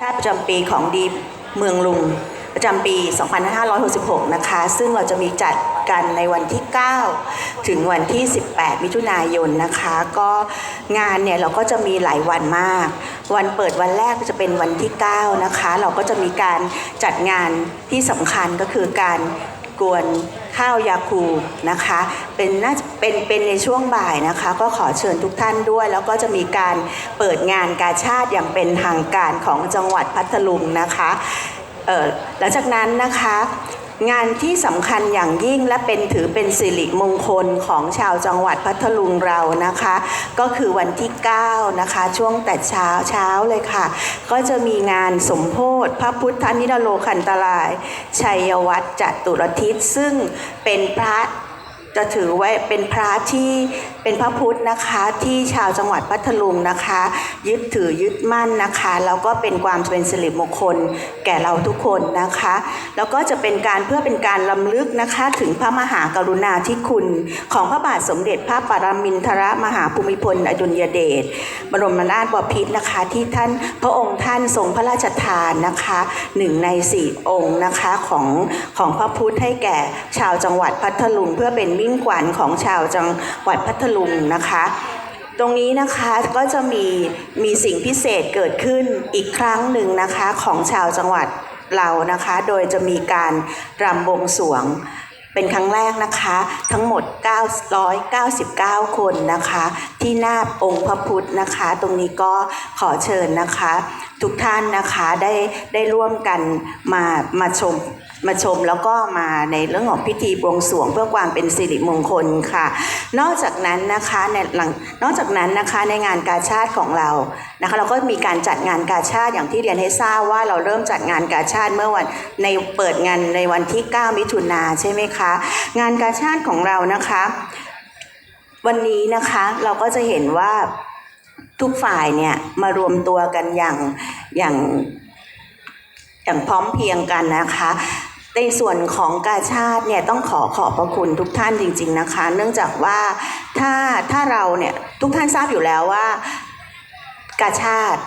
ชาติประจำปีของดีเมืองลุงประจำปี 2566 นะคะ ซึ่งเราจะมีจัดกันในวันที่ 9 ถึงวันที่ 18 มิถุนายนนะคะ ก็งานเนี่ยเราก็จะมีหลายวันมาก วันเปิดวันแรกจะเป็นวันที่ 9 นะคะ เราก็จะมีการจัดงานที่สำคัญก็คือการกวน ข้าวยาคูนะคะ เป็นน่าจะเป็นเป็นในช่วงบ่ายนะคะ ก็ขอเชิญทุกท่านด้วย แล้วก็จะมีการเปิดงานกาชาติอย่างเป็นทางการของจังหวัดพัทลุงนะคะหลังจากนั้นนะคะ งานที่สำคัญอย่างยิ่งและเป็นถือเป็นสิริมงคลของชาวจังหวัดพัทลุงเรานะคะ ก็คือวันที่ 9 นะคะ ช่วงแต่เช้าเช้าเลยค่ะ ก็จะมีงานสมโพธิพระพุทธนิรโลคันตราย ชัยวัฒน์จตุรทิศซึ่งเป็นพระ จะถือไว้เป็นพระที่เป็นพระพุทธนะคะที่ชาวจังหวัดพัทลุงนะคะ ยึดถือยึดมั่นนะคะแล้วก็เป็นความเป็นสิริมงคลแก่เราทุกคนนะคะ แล้วก็จะเป็นการเพื่อเป็นการลำลึกนะคะถึงพระมหากรุณาธิคุณ ของพระบาทสมเด็จพระปรมินทรมหาภูมิพลอดุลยเดชบรมนาถบพิตรนะคะที่ท่านพระองค์ท่านทรงพระราชทานนะคะหนึ่งในสี่องค์นะคะของของพระพุทธให้แก่ชาวจังหวัดพัทลุงเพื่อเป็นมิ่งขวัญของชาวจังหวัดพัทลุงนะคะ ตรงนี้นะคะก็จะมีมีสิ่งพิเศษเกิดขึ้นอีกครั้งหนึ่งนะคะของชาวจังหวัดเรานะคะ โดยจะมีการรำบวงสรวงเป็นครั้งแรกนะคะทั้งหมด 999 คนนะคะ ที่หน้าองค์พระพุทธนะคะ ตรงนี้ก็ขอเชิญนะคะ ทุกท่านนะคะได้ได้ร่วมกันมามาชมมาชมแล้วก็มาในเรื่องของพิธีบวงสรวงเพื่อความเป็นสิริมงคลค่ะ นอกจากนั้นนะคะในหลังนอกจากนั้นนะคะในงานกาชาติของเรานะคะเราก็มีการจัดงานกาชาติอย่างที่เรียนให้ทราบว่าเราเริ่มจัดงานกาชาติเมื่อวันในเปิดงานในวันที่ 9 มิถุนาใช่ไหมคะงานกาชาติของเรานะคะ วันนี้นะคะเราก็จะเห็นว่า ทุกฝ่ายเนี่ยมารวมตัวกันอย่างอย่างอย่างพร้อมเพียงกันนะคะในส่วนของกาชาติเนี่ยต้องขอขอบพระคุณทุกท่านจริง ๆนะคะ เนื่องจากว่าถ้าถ้าเราเนี่ยทุกท่านทราบอยู่แล้วว่ากาชาติ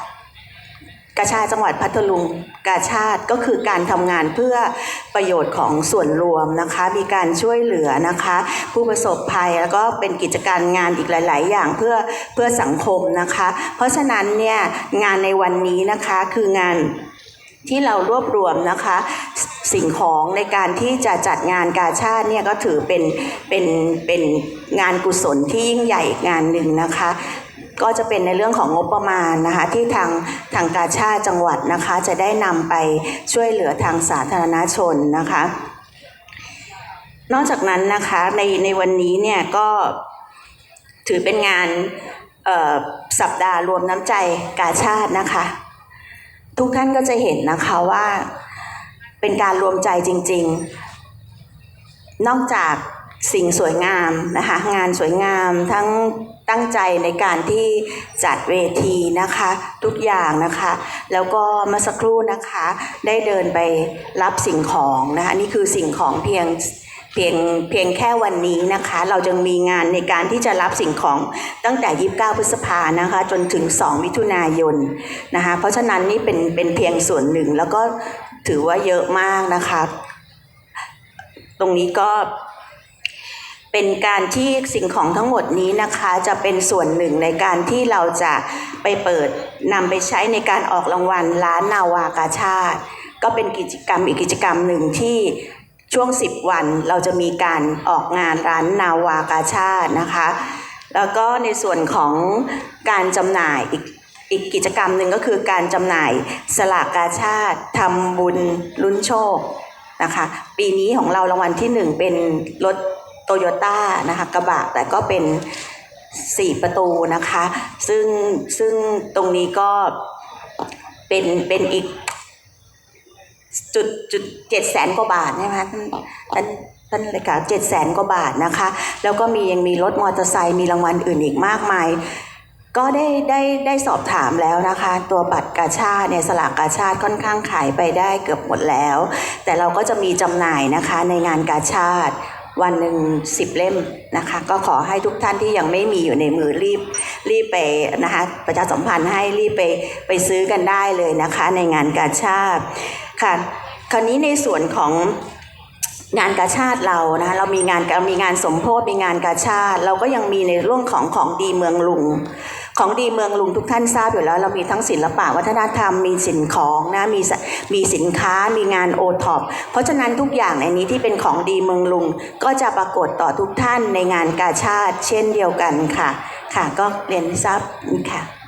กาชาติจังหวัดพัทลุงกาชาติก็คือการทำงานเพื่อประโยชน์ของส่วนรวมนะคะ มีการช่วยเหลือนะคะ ผู้ประสบภัยแล้วก็เป็นกิจการงานอีกหลาย ๆ อย่างเพื่อเพื่อสังคมนะคะ เพราะฉะนั้นเนี่ยงานในวันนี้นะคะคืองานที่เรารวบรวมนะคะสิ่งของในการที่จะจัดงานกาชาติเนี่ยก็ถือเป็นเป็นเป็นงานกุศลที่ยิ่งใหญ่อีกงานหนึ่งนะคะ ก็จะเป็นในเรื่องของงบประมาณนะคะที่ทางทางกาชาติจังหวัดนะคะจะได้นำไปช่วยเหลือทางสาธารณชนนะคะ นอกจากนั้นนะคะในในวันนี้เนี่ยก็ถือเป็นงานสัปดาห์รวมน้ำใจกาชาตินะคะ ทุกท่านก็จะเห็นนะคะว่าเป็นการรวมใจจริงๆ นอกจาก สิ่งสวยงามนะคะงานสวยงามทั้งตั้งใจในการที่จัดเวทีนะคะทุกอย่างนะคะ แล้วก็เมื่อสักครู่นะคะได้เดินไปรับสิ่งของนะคะนี่คือสิ่งของเพียงเพียงเพียงแค่วันนี้นะคะ เราจะมีงานในการที่จะรับสิ่งของตั้งแต่ 29 พฤษภานะคะ จนถึง 2 มิถุนายนนะคะ เพราะฉะนั้นนี่เป็นเป็นเพียงส่วนหนึ่งแล้วก็ถือว่าเยอะมากนะคะ ตรงนี้ก็ เป็นการที่สิ่งของทั้งหมดนี้นะคะจะเป็นส่วนหนึ่งในการที่เราจะไปเปิดนำไปใช้ในการออกรางวัลร้านนาวากาชาติ ก็เป็นกิจกรรมอีกกิจกรรมหนึ่งที่ช่วง 10 วันเราจะมีการออกงานร้านนาวากาชาตินะคะ แล้วก็ในส่วนของการจำหน่ายอีกอีกกิจกรรมหนึ่งก็คือการจำหน่ายสลากกาชาติทำบุญลุ้นโชคนะคะ ปีนี้ของเรารางวัลที่หนึ่งเป็นรถ โตโยต้านะคะกระบะแต่ก็เป็นสี่ประตูนะคะ ซึ่งซึ่งตรงนี้ก็เป็นเป็นอีกจุดจุดเจ็ดแสนกว่าบาทใช่ไหมคะท่านท่านท่านเลขาเจ็ดแสนกว่าบาทนะคะ แล้วก็มียังมีรถมอเตอร์ไซค์มีรางวัลอื่นอีกมากมาย ก็ได้ได้ได้สอบถามแล้วนะคะ ตัวบัตรกาชาเนี่ยสลากกาชาค่อนข้างขายไปได้เกือบหมดแล้ว แต่เราก็จะมีจำหน่ายนะคะในงานกาชาติ วันหนึ่งสิบเล่มนะคะ ก็ขอให้ทุกท่านที่ยังไม่มีอยู่ในมือรีบรีบไปนะคะประชาสัมพันธ์ให้รีบไปไปซื้อกันได้เลยนะคะในงานกาชาติค่ะคราวนี้ในส่วนของงานกาชาติเรานะคะเรามีงานเรามีงานสมโพธิมีงานกาชาติ เราก็ยังมีในเรื่องของของดีเมืองลุง ของดีเมืองลุงทุกท่านทราบอยู่แล้ว เรามีทั้งศิลปะวัฒนธรรม มีสินของนะมีสมีสินค้ามีงานโอท็อปเพราะฉะนั้นทุกอย่างในนี้ที่เป็นของดีเมืองลุง ก็จะปรากฏต่อทุกท่านในงานกาชาติเช่นเดียวกันค่ะ ค่ะก็เรียนทราบค่ะ